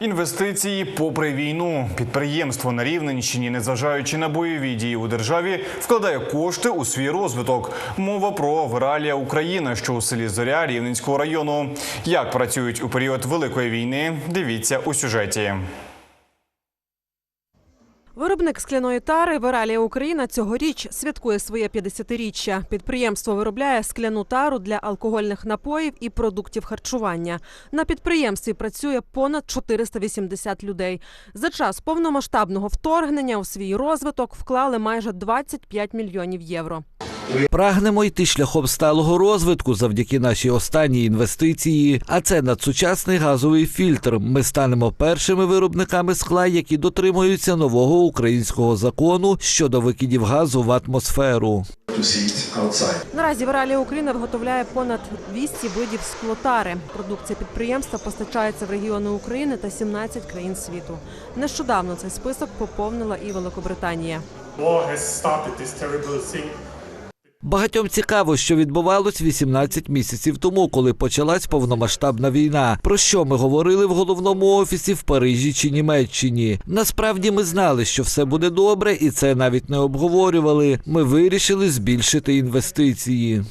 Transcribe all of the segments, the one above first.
Інвестиції попри війну. Підприємство на Рівненщині, незважаючи на бойові дії у державі, вкладає кошти у свій розвиток. Мова про Вералія Україна, що у селі Зоря Рівненського району. Як працюють у період великої війни? Дивіться у сюжеті. Виробник скляної тари Вералія Україна цьогоріч святкує своє 50-річчя. Підприємство виробляє скляну тару для алкогольних напоїв і продуктів харчування. На підприємстві працює понад 480 людей. За час повномасштабного вторгнення у свій розвиток вклали майже 25 мільйонів євро. Прагнемо йти шляхом сталого розвитку завдяки нашій останній інвестиції. А це надсучасний газовий фільтр. Ми станемо першими виробниками скла, які дотримуються нового українського закону щодо викидів газу в атмосферу. see it outside. Україна виготовляє понад 200 видів склотари. Продукція підприємства постачається в регіони України та 17 країн світу. Нещодавно цей список поповнила і Великобританія. Багатьом цікаво, що відбувалось 18 місяців тому, коли почалась повномасштабна війна. Про що ми говорили в головному офісі в Парижі чи Німеччині. Насправді ми знали, що все буде добре, і це навіть не обговорювали. Ми вирішили збільшити інвестиції.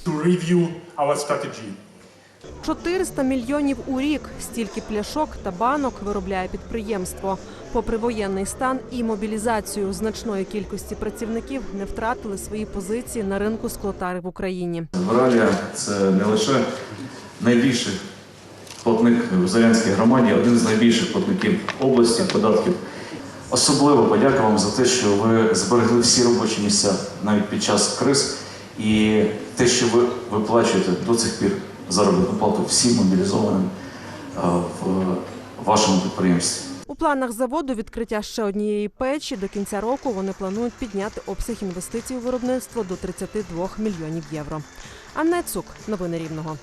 400 мільйонів у рік стільки пляшок та банок виробляє підприємство. Попри воєнний стан і мобілізацію значної кількості працівників не втратили свої позиції на ринку склотари в Україні. Вралія це не лише найбільший платник в Зарянській громаді, один з найбільших платників області податків. Особливо подяка вам за те, що ви зберегли всі робочі місця навіть під час криз, і те, що ви виплачуєте до цих пір заробітну плату всім мобілізованим е, в вашому підприємстві. У планах заводу відкриття ще однієї печі. До кінця року вони планують підняти обсяг інвестицій у виробництво до 32 мільйонів євро. Анна Цук, новини Рівного.